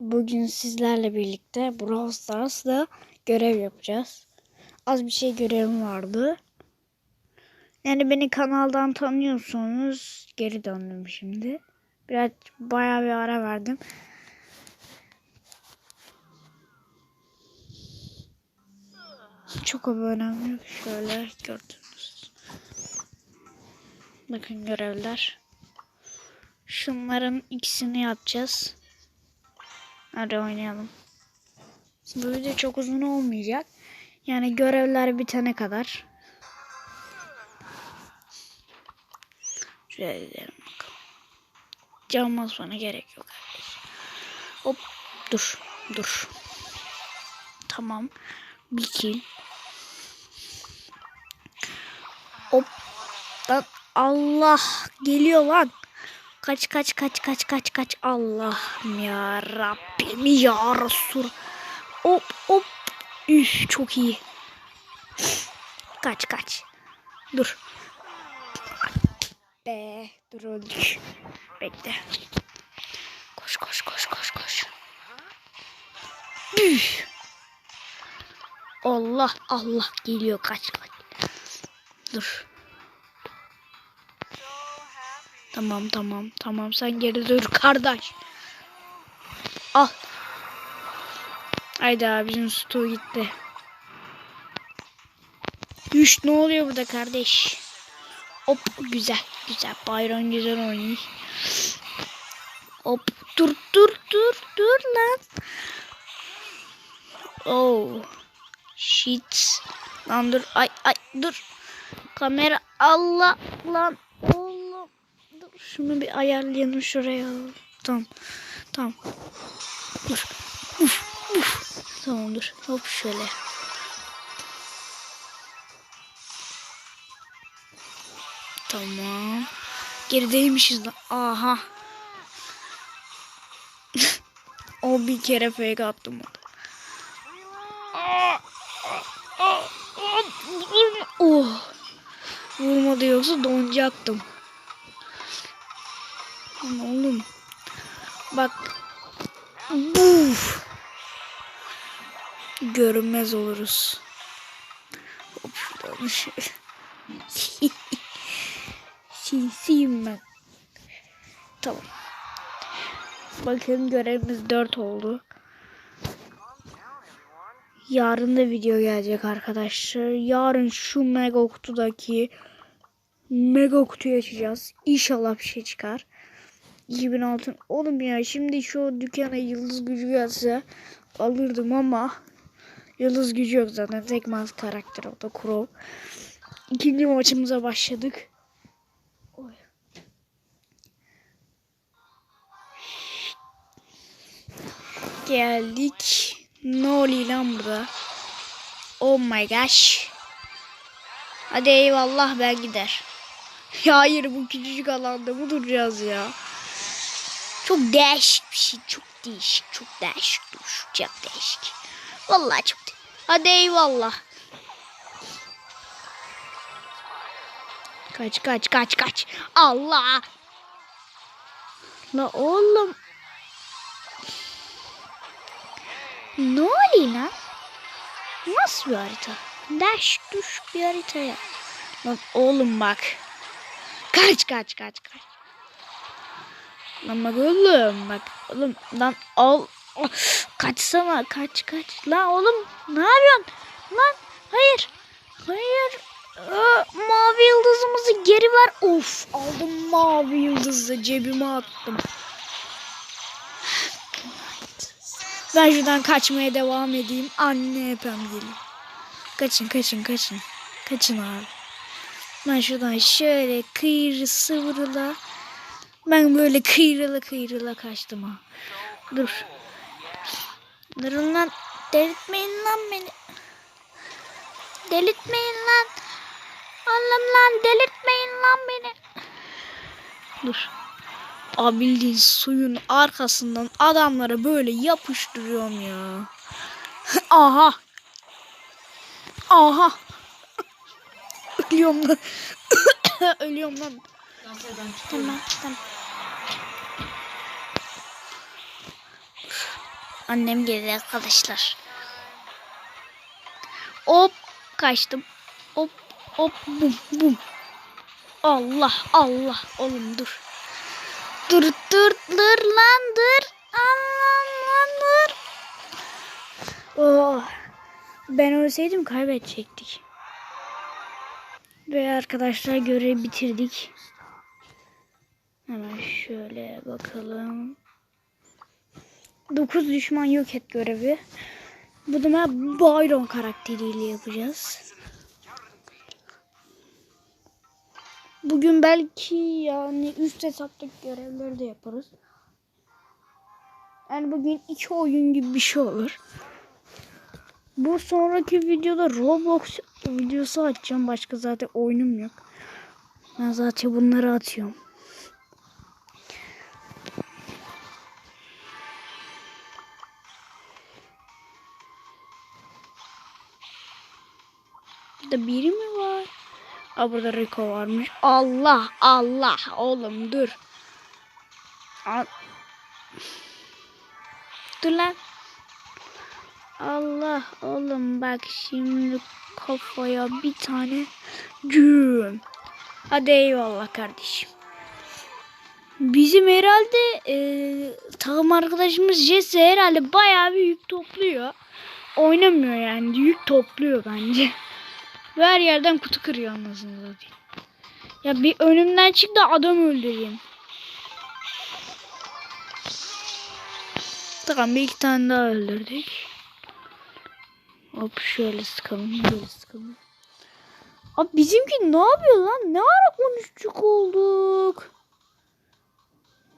bugün sizlerle birlikte Brawl Stars'da görev yapacağız. Az bir şey görevim vardı. Yani beni kanaldan tanıyorsunuz. Geri döndüm şimdi. Biraz bayağı bir ara verdim. Çok yok. Şöyle gördünüz. Bakın görevler. Şunların ikisini yapacağız. Hadi oynayalım. Bu video çok uzun olmayacak. Yani görevler bitene kadar. Şöyle gidelim bakalım. Cam basmana gerek yok arkadaşlar. Hop dur dur. Tamam. Bir kill. Hop. Lan Allah geliyor lan. Kaç kaç kaç kaç kaç kaç Allah'ım ya Rabbim ya Resul. Hop hop. Üf çok iyi. Kaç kaç. Dur. Be dur öldük. Bekle. Koş koş koş koş koş. Üf. Allah Allah geliyor kaç kaç. Dur. Tamam tamam tamam sen geri dur kardeş. Al. Hayda bizim stu gitti. Üş ne oluyor burada kardeş? Hop güzel güzel Bayram güzel oynuyor. Hop dur dur dur dur lan. Oh shit. Lan dur ay ay dur. Kamera Allah lan oğlum. Şunu bir ayarlayalım şuraya. Tamam. Tamam. Dur. Uf, uf. Tamam dur. Hop şöyle. Tamam. Gerideymişiz lan. Aha. o bir kere fake attım orada. Oh. Vurmadı yoksa donacaktım. Lan oğlum. Bak. Buf. Görünmez oluruz. Hop şöyle. Sinsiyim ben. Tamam. Bakın görevimiz 4 oldu. Yarın da video gelecek arkadaşlar. Yarın şu mega kutudaki mega kutuyu açacağız. İnşallah bir şey çıkar. 2000 altın. Oğlum ya şimdi şu dükkana yıldız gücü gelse alırdım ama yıldız gücü yok zaten. Tek maz karakter o da Crow. İkinci maçımıza başladık. Oy. Geldik. Ne oluyor lan burada? Oh my gosh. Hadi eyvallah ben gider. Ya hayır bu küçücük alanda mı duracağız ya? Çok değişik bir şey. Çok değişik. Çok değişik. Çok değişik. Vallahi çok değişik. Hadi eyvallah. Kaç kaç kaç kaç. Allah. La oğlum. Ne oluyor lan? Nasıl bir harita? Daş duş bir harita ya. Lan oğlum bak. Kaç kaç kaç kaç. Lan bak oğlum bak oğlum lan al. Kaçsana kaç kaç. Lan oğlum ne yapıyorsun? Lan hayır. Hayır. Aa, mavi yıldızımızı geri ver. Of aldım mavi yıldızı cebime attım. Ben şuradan kaçmaya devam edeyim. Anne hepem geliyor. Kaçın kaçın kaçın. Kaçın abi. Ben şuradan şöyle kıyırı sıvırıla. Ben böyle kıyrıla kıyrıla kaçtım ha. Dur. Durun lan. Delirtmeyin lan beni. Delirtmeyin lan. Allah'ım lan delirtmeyin lan beni. Dur. Abi bildiğin suyun arkasından adamlara böyle yapıştırıyorum ya. Aha. Aha. Ölüyorum lan. Ölüyorum lan. Tamam tamam. Annem geldi arkadaşlar. Hop kaçtım. Hop hop bum bum. Allah Allah oğlum dur. Dur dur dur lan dur. Allah lan dur. Oh. Ben ölseydim kaybedecektik. Ve arkadaşlar görevi bitirdik. Hemen şöyle bakalım. 9 düşman yok et görevi. Bu da ben Byron karakteriyle yapacağız. Bugün belki yani üst hesaptaki görevleri de yaparız. Yani bugün iki oyun gibi bir şey olur. Bu sonraki videoda Roblox videosu açacağım. Başka zaten oyunum yok. Ben zaten bunları atıyorum. Burada biri mi var? Aa burada Rico varmış. Allah Allah oğlum dur. Al. Dur lan. Allah oğlum bak şimdi kafaya bir tane güm. Hadi eyvallah kardeşim. Bizim herhalde e, takım arkadaşımız Jesse herhalde bayağı bir yük topluyor. Oynamıyor yani yük topluyor bence. Ve her yerden kutu kırıyor anlasını zaten. Ya bir önümden çık da adam öldüreyim. Tamam bir iki tane daha öldürdük. Hop şöyle sıkalım böyle sıkalım. Abi bizimki ne yapıyor lan? Ne ara 13'lük olduk?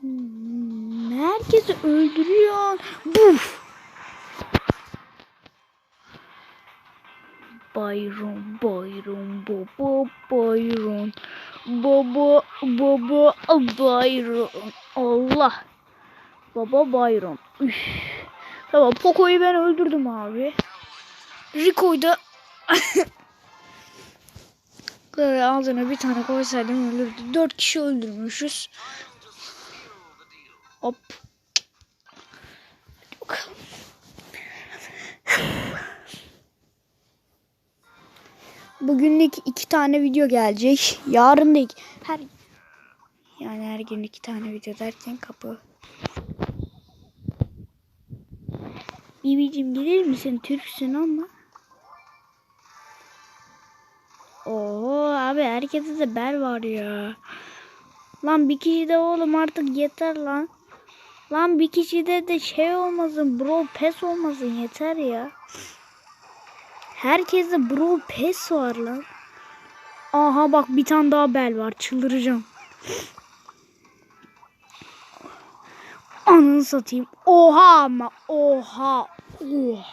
Hmm, herkesi öldürüyor. Buf. Bayron, Bayron, baba, Bayron. Baba, baba, Bayron. Allah. Baba Bayron. Üf. Tamam Poco'yu ben öldürdüm abi. Rico'yu da ağzına bir tane koysaydım ölürdü. Dört kişi öldürmüşüz. Hop. Bakalım. Bugünlük iki tane video gelecek. Yarın da iki, her yani her gün iki tane video derken kapı. Bibicim gelir misin? Türksün ama. Oo abi herkese de bel var ya. Lan bir kişi de oğlum artık yeter lan. Lan bir kişide de şey olmasın bro pes olmasın yeter ya. Herkeste bro pes var lan. Aha bak bir tane daha bel var çıldıracağım. Anını satayım. Oha ama oha. Oha.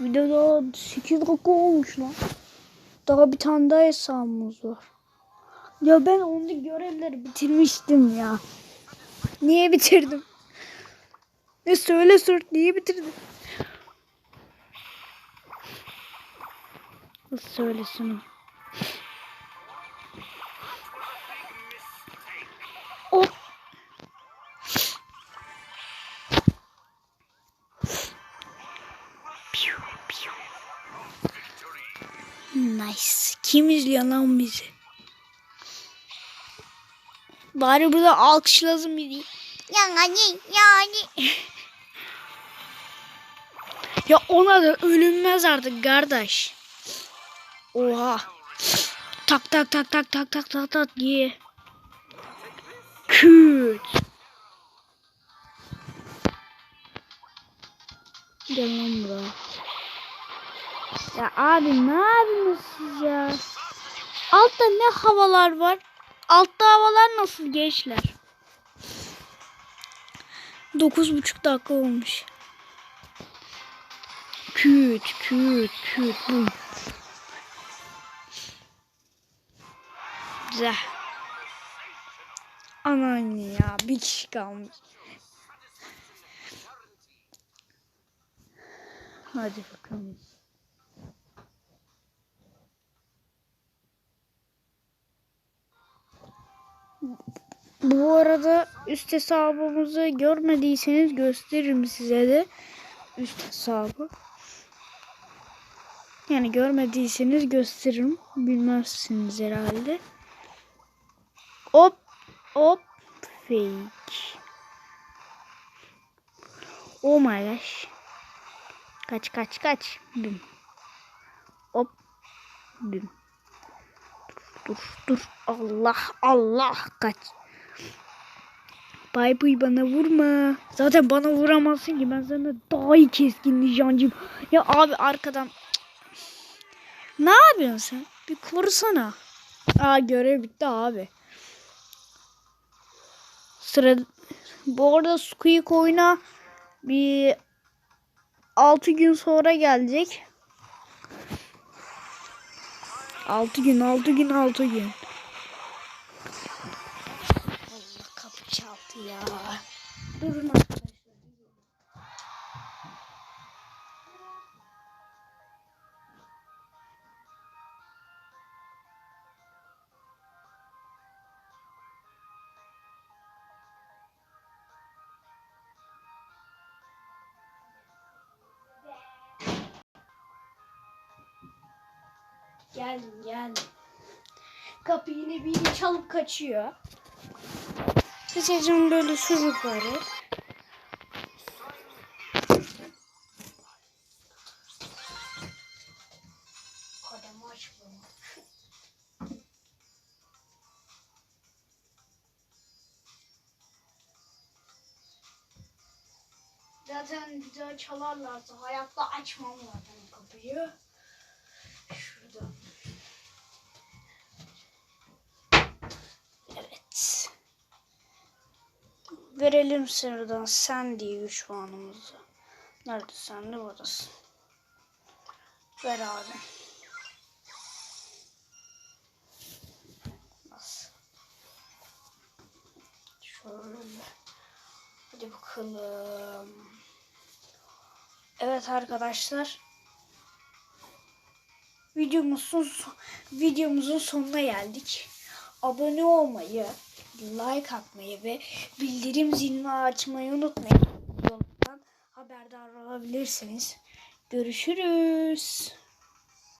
Videoda 8 dakika olmuş lan. Daha bir tane daha hesabımız var. Ya ben onda görevleri bitirmiştim ya. Niye bitirdim? Ne söyle sor niye bitirdim? Nasıl söylesin? O Nice. Kim izliyor lan bizi? Bari burada alkışlasın biri. Yani yani. Ya ona da ölünmez artık kardeş. Oha. Tak tak tak tak tak tak tak tak diye. Küt. Gel lan buraya. Ya abi ne yapıyorsunuz ya? Altta ne havalar var? Altta havalar nasıl gençler? Dokuz buçuk dakika olmuş. Küt küt küt bum. Güzel. Aman ya bir kişi kalmış. Hadi bakalım. Bu arada üst hesabımızı görmediyseniz gösteririm size de üst hesabı. Yani görmediyseniz gösteririm. Bilmezsiniz herhalde. Hop hop fake. Oh my gosh. Kaç kaç kaç. Bim. Hop. Bim. Dur dur. Allah Allah kaç. Bay bay bana vurma. Zaten bana vuramazsın ki ben sana daha iyi keskin nişancıyım. Ya abi arkadan. Ne yapıyorsun sen? Bir korusana. Aa görev bitti abi. Sıra bu arada Squeak oyuna bir 6 gün sonra gelecek. 6 gün, 6 gün, 6 gün. Allah kapı çaldı ya. Durun Geldim geldim. Kapı yine biri çalıp kaçıyor. Seçeceğim böyle. Kademi açmıyor. Zaten bir daha çalarlarsa hayatta açmam zaten kapıyı. Verelim sıradan sen diye üç puanımızı. Nerede sen de buradasın. Ver abi. Nasıl? Şöyle. Hadi bakalım. Evet arkadaşlar. Videomuzun videomuzun sonuna geldik. Abone olmayı, like atmayı ve bildirim zilini açmayı unutmayın. Yoldan haberdar olabilirsiniz. Görüşürüz.